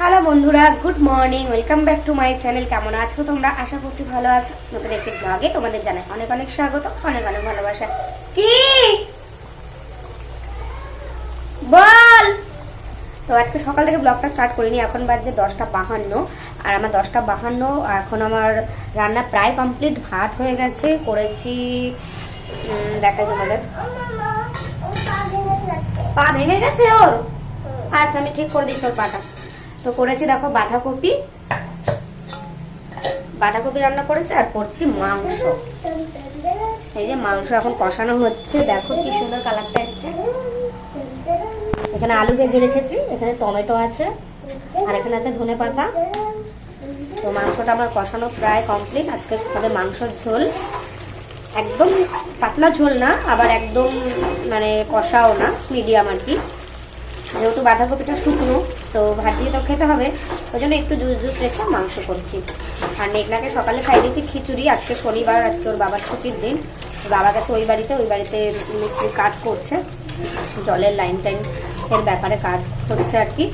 Hello বন্ধুরা, good morning, welcome back to my channel. কেমন আছো তোমরা? আশা করছি ভালো আছো। নতুন একটি ব্লগে তোমাদের জানাই অনেক অনেক স্বাগত, অনেক অনেক ভালোবাসা। কি? বল! তো আজকে সকাল থেকে ব্লগটা স্টার্ট করিনি, এখন বাজছে দশটা বাহান্ন। আর আমার দশটা বাহান্ন, এখন আমার রান্না প্রায় কমপ্লিট ভাত হয়ে গেছে, করেছি দেখা তোমাদের। পা ভেঙে গেছে ওর? আচ্ছা আমি ঠিক করে দিচ্ছি ওর পাটা। তো করেছি দেখো বাঁধাকপি। বাঁধাকপি রান্না করেছি আর করছি মাংস। এই যে মাংস এখন কষানো হচ্ছে, দেখো কি সুন্দর কালারটা এসছে। এখানে আলু ভেজে রেখেছি, এখানে টমেটো আছে, আর এখানে আছে ধনে পাতা। তো মাংসটা আমার কষানো প্রায় কমপ্লিট আজকে হবে মাংসর ঝোল। একদম পাতলা ঝোল না, আবার একদম মানে কষাও না মিডিয়াম আর কি। যেহেতু বাঁধাকপিটা শুকনো তো ভাত দিয়ে তো খেতে হবে। ওই জন্য একটু জুস জুস রেখে মাংস করছি। আর মেঘনাকে সকালে খাই দিয়েছি খিচুড়ি। আজকে শনিবার, আজকে ওর বাবার ছুটির দিন। বাবা গেছে ওই বাড়িতে ওই বাড়িতে মিস্ত্রি কাজ করছে। জলের লাইন টাইন এর ব্যাপারে কাজ হচ্ছে আর কি।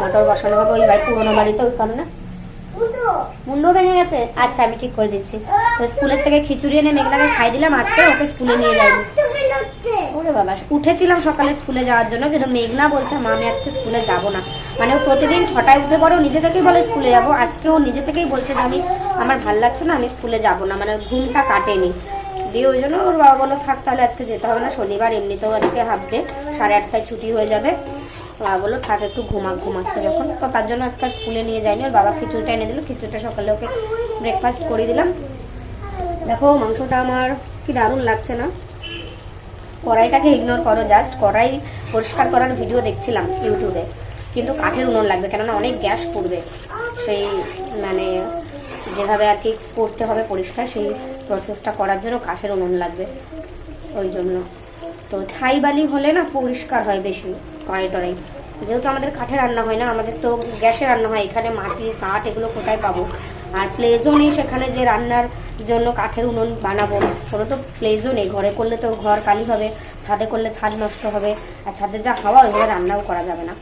মোটর বসানো হবে ওই বাড়ি, পুরোনো বাড়িতে ওই কারণে। মুন্ডু ভেঙে গেছে? আচ্ছা আমি ঠিক করে দিচ্ছি। তো স্কুলের থেকে খিচুড়ি এনে মেঘনাকে খাই দিলাম। আজকে ওকে স্কুলে নিয়ে যাইনি ওরে বাবা, উঠেছিলাম সকালে স্কুলে যাওয়ার জন্য, কিন্তু মেঘনা বলছে, মা, আমি আজকে স্কুলে যাব না। মানে ও প্রতিদিন ছটায় উঠে পরে ও নিজে থেকেই বলে স্কুলে যাব। আজকে ও নিজে থেকেই বলছে যে আমি, আমার ভালো লাগছে না, আমি স্কুলে যাব না মানে ঘুমটা কাটেনি। দিয়ে ওই জন্য ওর বাবা বলল, থাক তাহলে আজকে যেতে হবে না, শনিবার এমনিতেও আজকে হাফ ডে সাড়ে আটটায় ছুটি হয়ে যাবে। বাবা বলল, থাক একটু ঘুমা, ঘুমাচ্ছে যখন। তো তার জন্য আজকে স্কুলে নিয়ে যায়নি, ওর বাবা খিচুড়িটা এনে দিল, খিচুড়িটা সকালে ওকে ব্রেকফাস্ট করে দিলাম। দেখো, মাংসটা আমার কি দারুণ লাগছে না। কড়াইটাকে ইগনোর করো জাস্ট কড়াই পরিষ্কার করার ভিডিও দেখছিলাম ইউটিউবে কিন্তু কাঠের উনুন লাগবে, কেননা অনেক গ্যাস পড়বে। সেই মানে যেভাবে আর কি করতে হবে পরিষ্কার, সেই প্রসেসটা করার জন্য কাঠের উনুন লাগবে। ওই জন্য। তো ছাই বালি হলে না পরিষ্কার হয় বেশি কড়াই টড়াই যেহেতু আমাদের কাঠে রান্না হয় না, আমাদের তো গ্যাসে রান্না হয়, এখানে মাটি, কাঠ এগুলো কোথায় পাবো? আর প্লেজও নেই সেখানে যে রান্নার জন্য কাঠের উনুন বানাবো। কোনো তো প্লেজও নেই, ঘরে করলে তো ঘর কালি হবে, ছাদে করলে ছাদ নষ্ট হবে, আর ছাদের যা হাওয়া ওইভাবে রান্নাও করা যাবে না।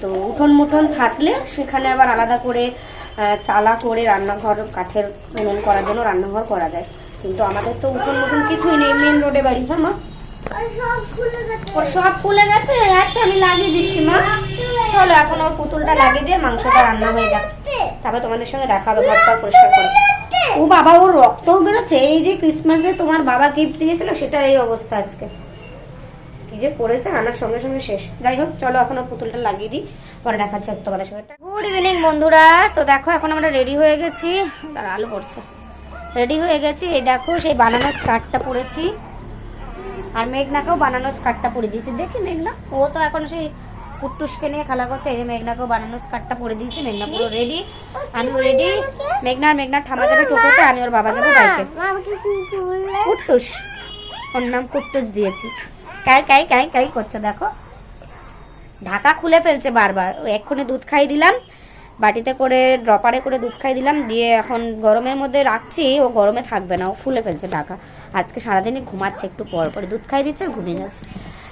তো উঠোন মুঠোন থাকলে সেখানে আবার আলাদা করে চালা করে রান্নাঘর কাঠের উনুন করার জন্য রান্নাঘর করা যায়। কিন্তু আমাদের তো উঠোন মুঠোন কিছুই নেই মেন রোডে বাড়ি হ্যাঁ মা? ওর সব খুলে গেছে আচ্ছা আমি লাগিয়ে দিচ্ছি মা। চলো এখন ওর পুতুলটা লাগিয়ে দিয়ে মাংসটা রান্না হয়ে যাক। তারপর তোমাদের সঙ্গে দেখা হবে ঘরটা পরিষ্কার করে। ও বাবা ওর রক্তও বেরোচ্ছে। এই যে ক্রিসমাসে তোমার বাবা গিফট দিয়েছিল সেটার এই অবস্থা আজকে। কি যে পড়েছে আনার সঙ্গে সঙ্গে শেষ। যাই হোক চলো এখন ওর পুতুলটা লাগিয়ে দিই পরে দেখাচ্ছি তোমাদের সঙ্গে গুড ইভিনিং বন্ধুরা। তো দেখো এখন আমরা রেডি হয়ে গেছি। তার আলো পড়ছে। রেডি হয়ে গেছি। এই দেখো সেই বানানো স্কার্টটা পরেছি। আর মেঘনাকেও বানানো স্কার্টটা পরে দিয়েছি। দেখি মেঘনা ও তো এখন সেই কুট্টুসকে নিয়ে খেলা করছে। এই যে মেঘনাকেও বানানো স্কার্টটা পরে দিয়েছি। মেঘনা পুরো রেডি আমি রেডি মেঘনা আর মেঘনার ঠামা যাবে টোটোতে আমি ওর বাবা যাবে বাইকে কুট্টুস ওর নাম কুট্টুস দিয়েছি। কাই কাই কাই কাই করছে, দেখো। ঢাকা খুলে ফেলছে বারবার। এক্ষুনি দুধ খাই দিলাম, বাটিতে করে, ড্রপারে করে দুধ খাই দিলাম, দিয়ে এখন গরমের মধ্যে রাখছি, ও গরমে থাকবে না, ও খুলে ফেলছে ঢাকা। আজকে সারাদিনই ঘুমাচ্ছে, একটু পর পরে দুধ খাই দিচ্ছে আর ঘুমিয়ে যাচ্ছে।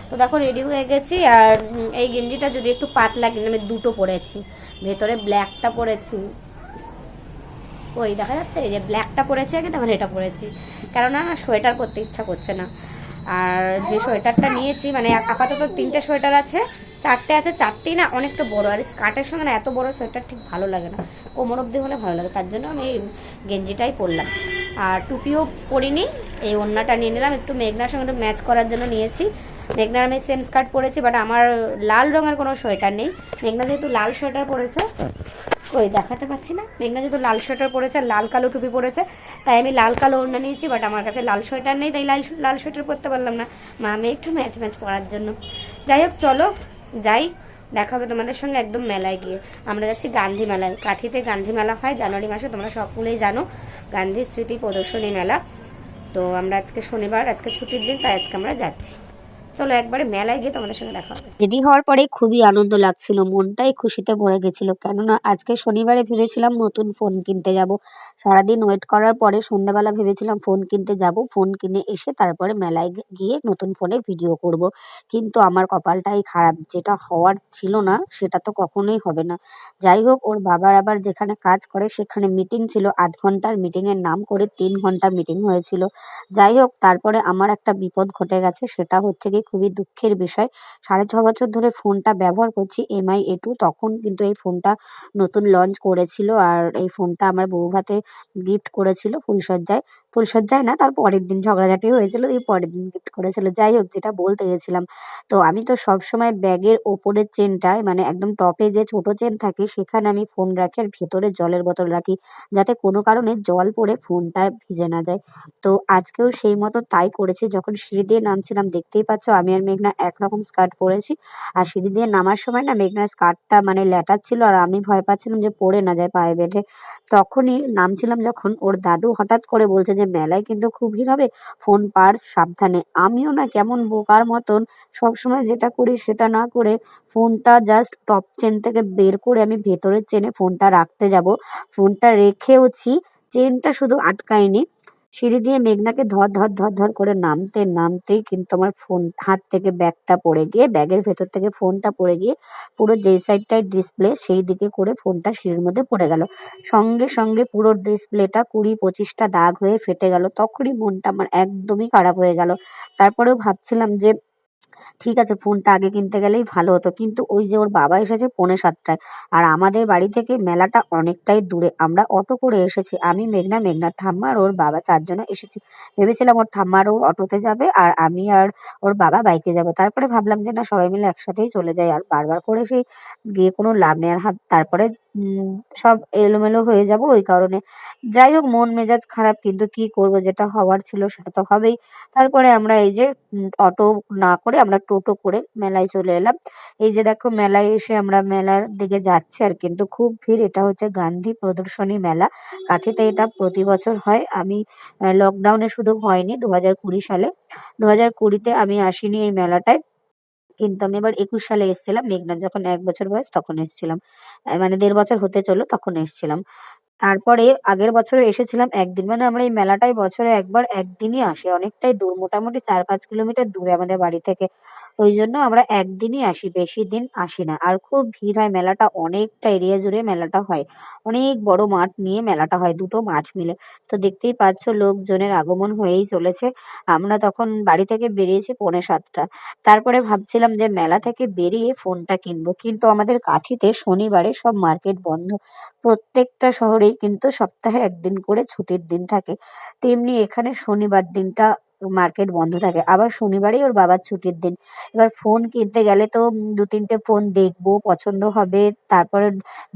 তো দেখো রেডি হয়ে গেছি, আর এই গেঞ্জিটা যদি একটু পাতলা কিন্তু আমি দুটো পরেছি। ভেতরে ব্ল্যাকটা পরেছি। ওই দেখা যাচ্ছে, এই যে ব্ল্যাকটা পরেছি আগে, তখন এটা পরেছি। কেননা সোয়েটার পরতে ইচ্ছা করছে না। আর যে সোয়েটারটা নিয়েছি মানে আপাতত তিনটে সোয়েটার আছে, চারটে আছে চারটেই না অনেকটা বড়, আর স্কার্টের সঙ্গে না এত বড় সোয়েটার ঠিক ভালো লাগে না। কোমর অবধি হলে ভালো লাগে, তার জন্য আমি এই গেঞ্জিটাই পরলাম। আর টুপিও পরিনি, এই ওড়নাটা নিয়ে নিলাম, একটু মেঘনার সঙ্গে ম্যাচ করার জন্য নিয়েছি। মেঘনার আমি সেম স্কার্ট পরেছি বাট আমার লাল রঙের কোনো সোয়েটার নেই। মেঘনা যেহেতু লাল সোয়েটার পরেছে, ওই দেখাতে পাচ্ছি না। মেঘনা যেহেতু লাল সোয়েটার পরেছে, আর লাল কালো টুপি পরেছে, তাই আমি লাল কালো ওড়না নিয়েছি বাট আমার কাছে লাল সোয়েটার নেই, তাই লাল লাল সোয়েটার পরতে পারলাম না। মা, আমি একটু ম্যাচ ম্যাচ করার জন্য। যাই হোক, চলো, যাই। দেখা হবে তোমাদের সঙ্গে একদম মেলায় গিয়ে। আমরা যাচ্ছি গান্ধী মেলায়। কাঠিতে গান্ধী মেলা হয়, জানুয়ারি মাসে, তোমরা সকলেই জানো। গান্ধী স্মৃতি প্রদর্শনী মেলা। তো আমরা আজকে শনিবার, আজকে ছুটির দিন, তাই আজকে আমরা যাচ্ছি। চলো একবারে মেলায় গিয়ে তোমাদের সঙ্গে দেখা হবে। রেডি হওয়ার পরে খুবই আনন্দ লাগছিল, মনটাই খুশিতে ভরে গেছিল। কেননা আজকে শনিবারে ভেবেছিলাম নতুন ফোন কিনতে যাব। সারাদিন ওয়েট করার পরে সন্ধ্যাবেলা ভেবেছিলাম ফোন কিনতে যাব। ফোন কিনে এসে তারপরে মেলায় গিয়ে নতুন ফোনে ভিডিও করব। কিন্তু আমার কপালটাই খারাপ, যেটা হওয়ার ছিল না, সেটা তো কখনোই হবে না। যাই হোক, ওর বাবার আবার যেখানে কাজ করে সেখানে মিটিং ছিল। আধ ঘণ্টার মিটিংয়ের নাম করে তিন ঘণ্টা মিটিং হয়েছিল। যাই হোক, তারপরে আমার একটা বিপদ ঘটে গেছে, সেটা হচ্ছে কি খুবই দুঃখের বিষয়। সাড়ে ছ বছর ধরে ফোনটা ব্যবহার করছি এমআই এ টু তখন কিন্তু এই ফোনটা নতুন লঞ্চ করেছিল আর এই ফোনটা আমার বউ ভাতে গিফট করেছিল ফুলসজ্জায় ফুলসজ্জায় না। তার পরের দিন ঝগড়াঝাটি হয়েছিল এই পরের দিন গিফট করেছিল। যাই হোক, যেটা বলতে গেছিলাম, তো আমি তো সবসময় ব্যাগের ওপরের চেনটায় মানে একদম টপে যে ছোট চেন থাকে, সেখানে আমি ফোন রাখি আর ভেতরে জলের বোতল রাখি, যাতে কোনো কারণে জল পড়ে ফোনটা ভিজে না যায়। তো আজকেও সেই মতো তাই করেছি। যখন সিঁড়ি দিয়ে নামছিলাম, দেখতেই পাচ্ছ আমি আর মেঘনা একরকম স্কার্ট পরেছি। আর সিঁড়ি দিয়ে নামার সময় না মেঘনার স্কার্টটা মানে ল্যাটাচ্ছিল, আর আমি ভয় পাচ্ছিলাম যে পড়ে না যায় পায়ে বেঁধে। তখনই নামছিলাম যখন, ওর দাদু হঠাৎ করে বলছে যে মেলায় কিন্তু খুব ভিড় হবে ফোন পার্স সাবধানে। আমিও না কেমন বোকার মতন সবসময় যেটা করি সেটা না করে ফোনটা জাস্ট টপ চেন থেকে বের করে আমি ভেতরের চেনে ফোনটা রাখতে যাব। ফোনটা রেখেওছি চেনটা শুধু আটকায়নি। সিঁড়ি দিয়ে মেঘনাকে ধর ধর ধর ধর করে নামতে, নামতেই কিন্তু আমার ফোন, হাত থেকে ব্যাগটা পড়ে গিয়ে, ব্যাগের ভেতর থেকে ফোনটা পড়ে গিয়ে পুরো যেই সাইডটায় ডিসপ্লে সেই দিকে করে ফোনটা সিঁড়ির মধ্যে পড়ে গেল। সঙ্গে সঙ্গে পুরো ডিসপ্লেটা কুড়ি পঁচিশটা দাগ হয়ে ফেটে গেল। তখনই মনটা আমার একদমই খারাপ হয়ে গেল। তারপরেও ভাবছিলাম যে ঠিক আছে, ফোনটা আগে কিনতে গেলেই ভালো হতো। কিন্তু ওই যে ওর বাবা এসেছে পৌনে সাতটায়। আর আমাদের বাড়ি থেকে মেলাটা অনেকটাই দূরে। আমরা অটো করে এসেছি। আমি, মেঘনা, মেঘনার ঠাম্মা আর ওর বাবা চারজনে এসেছি। ভেবেছিলাম ওর ঠাম্মার ও অটোতে যাবে আর আমি আর ওর বাবা বাইকে যাব। তারপরে ভাবলাম যে না, সবাই মিলে একসাথেই চলে যাই। আর বারবার করে সেই গিয়ে কোনো লাভ নেই। আর হাত তারপরে সব এলোমেলো হয়ে যাব ওই কারণে। যাই হোক, মন মেজাজ খারাপ, কিন্তু কি করব, যেটা হওয়ার ছিল সেটা তো হবেই। তারপরে আমরা এই যে অটো না করে আমরা টোটো করে মেলায় চলে এলাম। এই যে দেখো, মেলায় এসে আমরা মেলার দিকে যাচ্ছি আর কিন্তু খুব ভিড়। এটা হচ্ছে গান্ধী প্রদর্শনী মেলা। কাঁথিতে এটা প্রতি বছর হয়। আমি লকডাউনে শুধু হয়নি দু হাজার কুড়ি সালে। দু হাজার কুড়িতে আমি আসিনি এই মেলাটায়। কিন্তু আমি এবার একুশ সালে এসেছিলাম মেঘনার যখন এক বছর বয়স তখন এসেছিলাম। মানে দেড় বছর হতে চলো তখন এসেছিলাম। তারপরে আগের বছরে এসেছিলাম, একদিন মানে আমরা এই মেলাটাই বছরে একবার একদিনই আসে। অনেকটাই দূর, মোটামুটি চার পাঁচ কিলোমিটার দূরে আমাদের বাড়ি থেকে। ওই জন্য আমরা একদিনই আসি, বেশি দিন আসি না। আর খুব ভিড় হয় মেলাটা অনেকটা এরিয়া জুড়ে মেলাটা হয়। অনেক বড় মাঠ নিয়ে মেলাটা হয়, দুটো মাঠ মিলে। তো দেখতেই পাচ্ছ লোকজনের আগমন হয়েই চলেছে। আমরা তখন বাড়ি থেকে বেরিয়েছি পৌনে সাতটা। তারপরে ভাবছিলাম যে মেলা থেকে বেরিয়ে ফোনটা কিনবো। কিন্তু আমাদের কাঁথিতে শনিবারে সব মার্কেট বন্ধ। প্রত্যেকটা শহরেই কিন্তু সপ্তাহে একদিন করে ছুটির দিন থাকে। তেমনি এখানে শনিবার দিনটা মার্কেট বন্ধ থাকে। আবার শনিবারেই ওর বাবার ছুটির দিন। এবার ফোন কিনতে গেলে তো দু তিনটে ফোন দেখব, পছন্দ হবে, তারপরে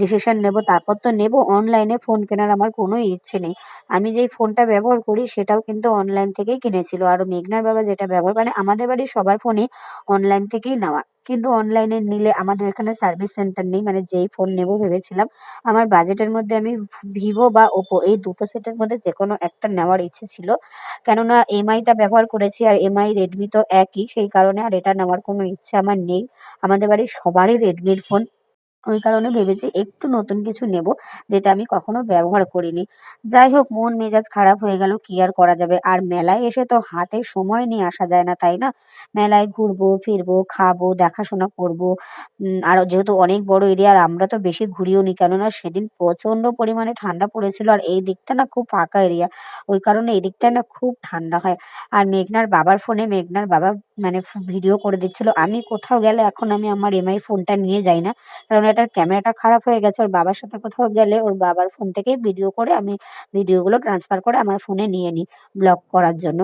ডিসিশন নেব, তারপর তো নেব। অনলাইনে ফোন কেনার আমার কোনো ইচ্ছে নেই। আমি যেই ফোনটা ব্যবহার করি সেটাও কিন্তু অনলাইন থেকেই কিনেছিল। আর মেঘনার বাবা যেটা ব্যবহার মানে আমাদের বাড়ির সবার ফোনই অনলাইন থেকেই নেওয়া। কিন্তু অনলাইনে নিলে আমাদের এখানে সার্ভিস সেন্টার নেই মানে যেই ফোন নেব ভেবেছিলাম, আমার বাজেটের মধ্যে আমি ভিভো বা ওপো এই দুটো সেটের মধ্যে যে কোনো একটা নেওয়ার ইচ্ছে ছিল। কেননা এমআইটা ব্যবহার করেছি আর এমআই রেডমি তো একই, সেই কারণে আর এটা নেওয়ার কোনো ইচ্ছে আমার নেই। আমাদের বাড়ির সবারই রেডমির ফোন ওই কারণে ভেবেছি একটু নতুন কিছু নেব, যেটা আমি কখনো ব্যবহার করিনি। যাই হোক, মন মেজাজ খারাপ হয়ে গেল, কি আর করা যাবে? আর মেলায় এসে তো হাতে সময় নিয়ে আসা যায় না, তাই না? মেলায় ঘুরবো, ফিরবো, খাব, দেখাশোনা করব। আর যেহেতু অনেক বড় এরিয়া, আর আমরা তো বেশি ঘুরিও নি, কেননা সেদিন প্রচণ্ড পরিমাণে ঠান্ডা পড়েছিল, আর এই দিকটা না খুব ফাঁকা এরিয়া। ওই কারণে এই দিকটা না খুব ঠান্ডা হয়। আর মেঘনার বাবার ফোনে, মেঘনার বাবা মানে ভিডিও করে দিচ্ছিল, আমি কোথাও গেলে এখন আমি আমার এমআই ফোনটা নিয়ে যাই না? কারণ এটার ক্যামেরাটা খারাপ হয়ে গেছে, ওর বাবার সাথে কোথাও গেলে ওর বাবার ফোন থেকেই ভিডিও করে আমি ভিডিওগুলো ট্রান্সফার করে আমার ফোনে নিয়ে নিই ব্লগ করার জন্য।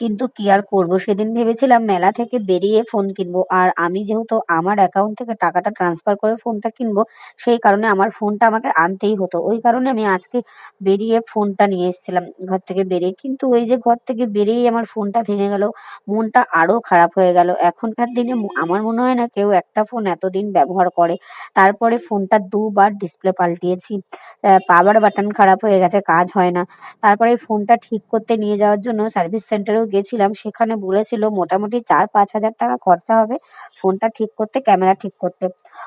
কিন্তু কি আর করব? সেদিন ভেবেছিলাম মেলা থেকে বেরিয়ে ফোন কিনবো। আর আমি যেহেতু আমার অ্যাকাউন্ট থেকে টাকাটা ট্রান্সফার করে ফোনটা কিনবো, সেই কারণে আমার ফোনটা আমাকে আনতেই হতো। ওই কারণে আমি আজকে বেরিয়ে ফোনটা নিয়ে এসেছিলাম ঘর থেকে বেরিয়ে। কিন্তু ওই যে ঘর থেকে বেরিয়েই আমার ফোনটা ভেঙে গেল, মনটা আরও খারাপ হয়ে গেল। এখনকার দিনে আমার মনে হয় না কেউ একটা ফোন এতদিন ব্যবহার করে। তারপরে ফোনটা দুবার ডিসপ্লে পাল্টিয়েছি। পাওয়ার বাটন খারাপ হয়ে গেছে, কাজ হয় না। তারপরে ফোনটা ঠিক করতে নিয়ে যাওয়ার জন্য সার্ভিস সেন্টারেও গেছিলাম, সেখানে বলেছিল মোটামুটি চার পাঁচ হাজার টাকা খরচা হবে, ফোনটা ঠিক করতে, ক্যামেরা ঠিক করতে।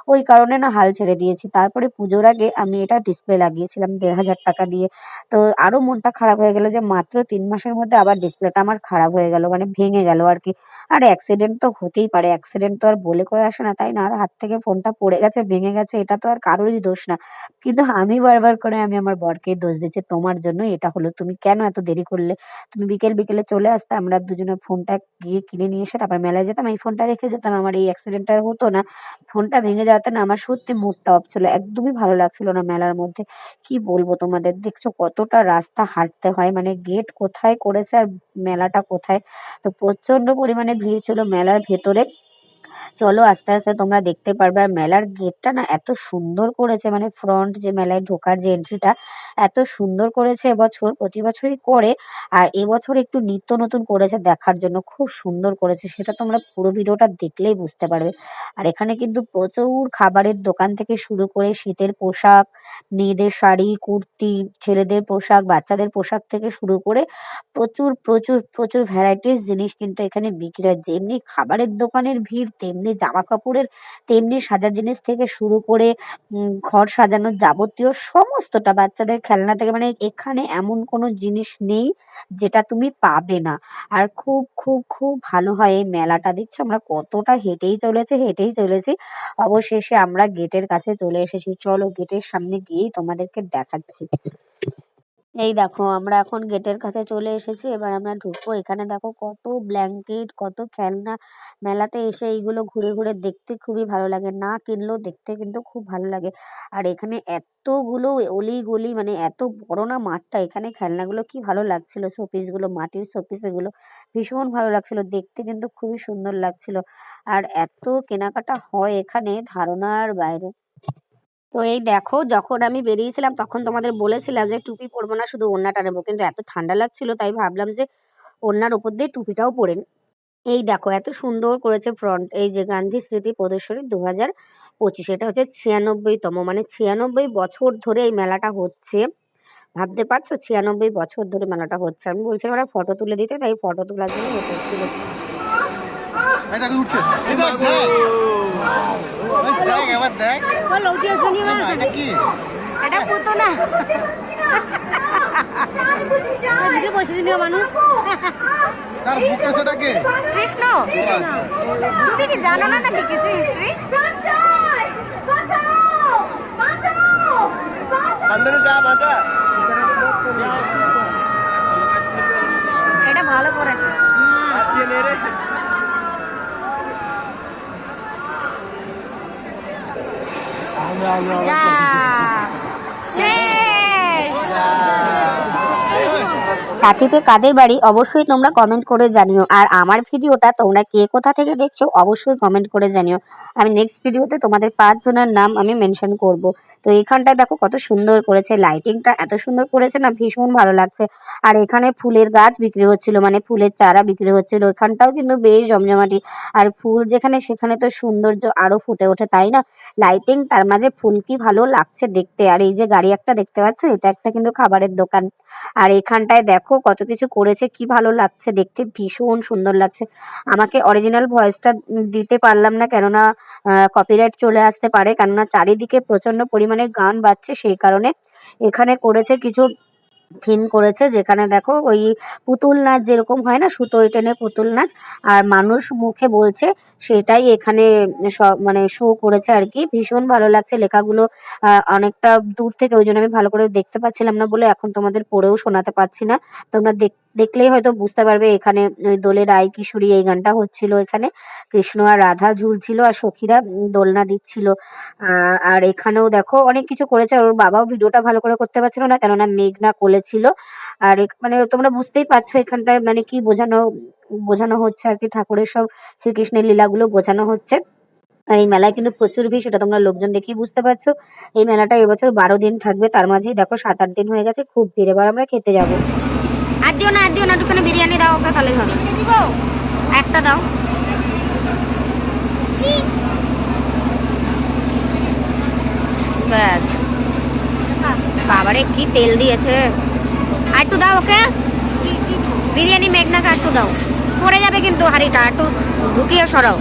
ওই কারণে না হাল ছেড়ে দিয়েছি। তারপরে পুজোর আগে আমি এটা ডিসপ্লে লাগিয়েছিলাম দেড় হাজার টাকা দিয়ে। তো আরও মনটা খারাপ হয়ে গেল যে মাত্র তিন মাসের মধ্যে আবার ডিসপ্লেটা আমার খারাপ হয়ে গেল মানে ভেঙে গেল আর কি। আর অ্যাক্সিডেন্ট তো হতেই পারে অ্যাক্সিডেন্ট তো আর বলে করে আসে না, তাই না? আর হাত থেকে ফোনটা পড়ে গেছে, ভেঙে গেছে, এটা তো আর কারোরই দোষ না। কিন্তু আমি বারবার করে আমি আমার বরকে দোষ দিচ্ছি, তোমার জন্য এটা হলো। তুমি কেন এত দেরি করলে? তুমি বিকেল বিকেলে চলে আসতে আমরা দুজনে ফোনটা গিয়ে কিনে নিয়ে এসে তারপর মেলায় যেতাম। এই ফোনটা রেখে যেতাম। আমার এই অ্যাক্সিডেন্টটা হতো না। ফোনটা ভেঙে যাওয়াতে না আমার সত্যি মুডটা অফ ছিল। একদমই ভালো লাগছিল না মেলার মধ্যে। কি বলব তোমাদের? দেখছ কতটা রাস্তা হাঁটতে হয়? মানে গেট কোথায় করেছে আর মেলাটা কোথায়? তো প্রচণ্ড পরিমাণে ভিড় ছিল মেলার ভেতরে। চলো আস্তে আস্তে তোমরা দেখতে পারবে। আর মেলার গেটটা না এত সুন্দর করেছে মানে ফ্রন্ট যে মেলায় ঢোকার যে এন্ট্রিটা এত সুন্দর করেছে এবছর, প্রতি বছরই করে। আর এবছর একটু নিত্য নতুন করেছে দেখার জন্য, খুব সুন্দর করেছে। সেটা তোমরা পুরো ভিডিওটা দেখলেই বুঝতে পারবে। আর এখানে কিন্তু প্রচুর খাবারের দোকান থেকে শুরু করে শীতের পোশাক, মেয়েদের শাড়ি, কুর্তি, ছেলেদের পোশাক, বাচ্চাদের পোশাক থেকে শুরু করে প্রচুর প্রচুর প্রচুর ভ্যারাইটিস জিনিস কিন্তু এখানে বিক্রি হয়। যেমনি খাবারের দোকানের ভিড় তেমনি জামা কাপড়ের তেমনি সাজার জিনিস থেকে শুরু করে ঘর সাজানোর যাবতীয় সমস্তটা বাচ্চাদের খেলনা থেকে মানে এখানে এমন কোনো জিনিস নেই যেটা তুমি পাবে না। আর খুব খুব খুব ভালো হয় এই মেলাটা। দেখছ আমরা কতটা হেঁটেই চলেছে, হেঁটেই চলেছি। অবশেষে আমরা গেটের কাছে চলে এসেছি। চলো গেটের সামনে গিয়েই তোমাদেরকে দেখাচ্ছি। এই দেখো, আমরা এখন গেট -এর কাছে চলে এসেছি, এবার আমরা ঢুকবো। এখানে দেখো কত ব্ল্যাঙ্কেট কত খেলনা, মেলাতে এসে এইগুলো ঘুরে ঘুরে দেখতে খুবই ভালো লাগে। না কিনলেও দেখতে কিন্তু খুব ভালো লাগে। আর এখানে এতগুলো অলি গলি মানে এত বড় না মাঠটা, এখানে খেলনাগুলো কি ভালো লাগছিল শোপিসগুলো মাটির শোপিস এগুলো ভীষণ ভালো লাগছিল, দেখতে কিন্তু খুবই সুন্দর লাগছিল। আর এত কেনাকাটা হয় এখানে, ধারণার বাইরে। তো এই দেখো, যখন আমি বেরিয়েছিলাম তখন তোমাদের বলেছিলাম যে, টুপি পরবো না, শুধু ওড়নাটা নেব কিন্তু এত ঠান্ডা লাগছিল, তাই ভাবলাম যে, ওড়নার উপর দিয়ে টুপিটাও পরে। এই দেখো, এত সুন্দর করেছে ফ্রন্ট এই যে গান্ধী স্মৃতি প্রদর্শনী দু হাজার পঁচিশ, এটা হচ্ছে ছিয়ানব্বইতম মানে ছিয়ানব্বই বছর ধরে এই মেলাটা হচ্ছে। ভাবতে পারছ? ছিয়ানব্বই বছর ধরে মেলাটা হচ্ছে। আমি বলছিলাম ওরা ফটো তুলে দিতে? তাই ফটো তোলার জন্য দেখো এবার দেখ। বল আসবে নি এটা কি? এটা পুতো না। নিজে বসেছি মানুষ। তার বুকে সেটা কে? কৃষ্ণ। তুমি কি জানো না নাকি কিছু হিস্ট্রি শান্তনু যা বাঁচা। এটা ভালো করেছে। রে। আগে আগে আগে যা শেষ সাথীতে কাদের বাড়ি অবশ্যই তোমরা কমেন্ট করে জানিও। আর আমার ভিডিওটা তোমরা কে কোথা থেকে দেখছ অবশ্যই কমেন্ট করে জানিও। আমি নেক্সট ভিডিওতে তোমাদের পাঁচ জনের নাম আমি মেনশন করব। তো এখানটায় দেখো কত সুন্দর করেছে লাইটিংটা এত সুন্দর করেছে না, ভীষণ ভালো লাগছে। আর এখানে ফুলের গাছ বিক্রি হচ্ছিল মানে ফুলের চারা বিক্রি হচ্ছিল। এখানটাও কিন্তু বেশ জমজমাটি। আর ফুল যেখানে সেখানে তো সৌন্দর্য আরও ফুটে ওঠে, তাই না? লাইটিং তার মাঝে ফুল কি ভালো লাগছে দেখতে। আর এই যে গাড়ি একটা দেখতে পাচ্ছ, এটা একটা কিন্তু খাবারের দোকান। আর এখানটায় দেখো কত কিছু করেছে, কি ভালো লাগছে দেখতে, ভীষণ সুন্দর লাগছে। আমাকে অরিজিনাল ভয়েসটা দিতে পারলাম না কেননা কপিরাইট চলে আসতে পারে, কেননা চারিদিকে প্রচণ্ড পরিমাণে গান বাজছে সেই কারণে। এখানে করেছে কিছু থিম করেছে, যেখানে দেখো ওই পুতুল নাচ যেরকম হয় না সুতোয় টেনে পুতুল নাচ, আর মানুষ মুখে বলছে সেটাই এখানে সব মানে শো করেছে আর কি। ভীষণ ভালো লাগছে লেখাগুলো। অনেকটা দূর থেকে, ওই জন্য আমি ভালো করে দেখতে পাচ্ছিলাম না বলে এখন তোমাদের পড়েও শোনাতে পারছি না। তোমরা দেখ- দেখলেই হয়তো বুঝতে পারবে এখানে ওই দোলে রায় কিশোরী এই গানটা হচ্ছিল এখানে। কৃষ্ণ আর রাধা ঝুলছিল আর সখীরা দোলনা দিচ্ছিল। আর এখানেও দেখো অনেক কিছু করেছে আর ওর বাবাও ভিডিওটা ভালো করে করতে পারছিল না, কেননা মেঘনা কোলে ছিল। আর মানে তোমরা বুঝতেই পারছ এখানটায় মানে কি বোঝানো বোঝানো হচ্ছে আর কি, ঠাকুরের সব শ্রীকৃষ্ণের লীলাগুলো বোঝানো হচ্ছে। আর এই মেলায় কিন্তু প্রচুর ভিড়, সেটা তোমরা লোকজন দেখেই বুঝতে পারছ। এই মেলাটা এবছর বারো দিন থাকবে, তার মাঝেই দেখো সাত আট দিন হয়ে গেছে, খুব ভিড়। এবার আমরা খেতে যাব। আর দিও না, আর দিও না, একটুখানি বিরিয়ানি দাও ওকে তাহলেই হবে। একটা দাও। ব্যাস। বাবারে, কি তেল দিয়েছে। আর একটু দাও ওকে। বিরিয়ানি মেঘনাকে একটু দাও। পড়ে যাবে কিন্তু হাড়িটা একটু ঢুকিয়ে সরাও।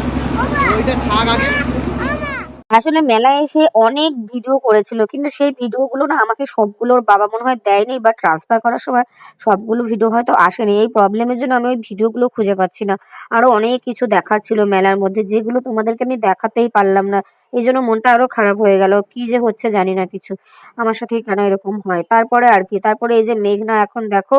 আসলে মেলায় এসে অনেক ভিডিও করেছিল কিন্তু সেই ভিডিওগুলো না আমাকে সবগুলোর বাবা মনে হয় দেয়নি বা ট্রান্সফার করার সময় সবগুলো ভিডিও হয়তো আসেনি। এই প্রবলেমের জন্য আমি ওই ভিডিওগুলো খুঁজে পাচ্ছি না। আরও অনেক কিছু দেখার ছিল মেলার মধ্যে যেগুলো তোমাদেরকে আমি দেখাতেই পারলাম না। এই জন্য মনটা আরও খারাপ হয়ে গেল। কি যে হচ্ছে জানি না কিছু। আমার সাথে কেন এরকম হয়? তারপরে আর কি, তারপরে এই যে মেঘনা এখন দেখো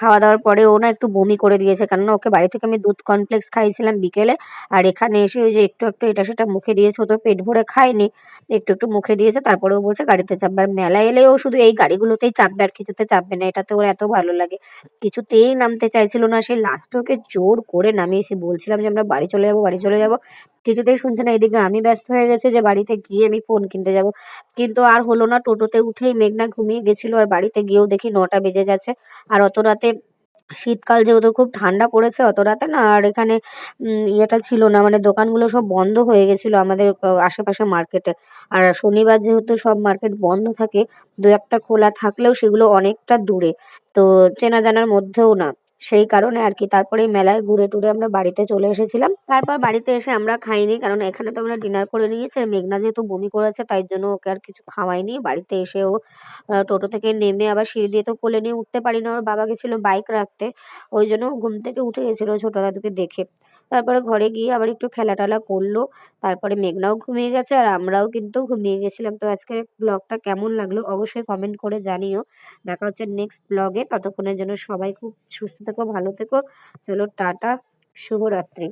খাওয়া দাওয়ার পরে ও না একটু বমি করে দিয়েছে। কেননা ওকে বাড়ি থেকে আমি দুধ কমপ্লেক্স খাইয়েছিলাম বিকেলে। আর এখানে এসে ওই যে একটু একটু এটা সেটা মুখে দিয়েছে। ও তো পেট ভরে খায়নি। একটু একটু মুখে দিয়েছে, তারপরে ও বলছে গাড়িতে চাপবে। আর মেলা এলে ও শুধু এই গাড়িগুলোতেই চাপবে আর কিছুতে চাপবে না। এটাতে ওর এত ভালো লাগে। কিছুতেই নামতে চাইছিল না। সেই লাস্টে ওকে জোর করে নামিয়েছি। বলছিলাম যে আমরা বাড়ি চলে যাব, বাড়ি চলে যাব। কিছুতেই শুনছে না। এদিকে আমি ব্যস্ত হয়ে যে বাড়িতে গিয়ে আমি ফোন কিনতে যাব। কিন্তু আর হলো না, টোটোতে উঠেই মেঘনা ঘুমিয়ে গেছিল আর বাড়িতে গিয়েও দেখি নটা বেজে গেছে। আর অত রাতে শীতকাল যেহেতু খুব ঠান্ডা পড়েছে, অত রাতে না, আর এখানে ইয়েটা ছিল না মানে দোকানগুলো সব বন্ধ হয়ে গেছিল আমাদের আশেপাশে মার্কেটে আর শনিবার যেহেতু সব মার্কেট বন্ধ থাকে, দু একটা খোলা থাকলেও সেগুলো অনেকটা দূরে। তো চেনা জানার মধ্যেও না। সেই কারণে আর কি। তারপরে মেলায় ঘুরে টুরে আমরা বাড়িতে চলে এসেছিলাম। তারপর বাড়িতে এসে আমরা খাইনি, কারণ এখানে তো আমরা ডিনার করে নিয়েছি। মেঘনা যেহেতু বমি করেছে, তাই জন্য ওকে আর কিছু খাওয়াইনি। বাড়িতে এসে ও টোটো থেকে নেমে আবার সিঁড়ি দিয়ে তো কোলে নিয়ে উঠতে পারি না ওর বাবা গেছিল বাইক রাখতে। ওই জন্য ঘুম থেকে উঠে গেছিল ছোটো দাদুকে দেখে। তারপরে ঘরে গিয়ে আবার একটু খেলা টেলা করল। তারপরে মেঘনাও ঘুমিয়ে গেছে আর আমরাও কিন্তু ঘুমিয়ে গেছিলাম। তো আজকের ব্লগটা কেমন লাগল অবশ্যই কমেন্ট করে জানিও। দেখা হচ্ছে নেক্সট ব্লগে ততক্ষণের জন্য সবাই খুব সুস্থ থেকো, ভালো থেকো। চলো টাটা, শুভরাত্রি।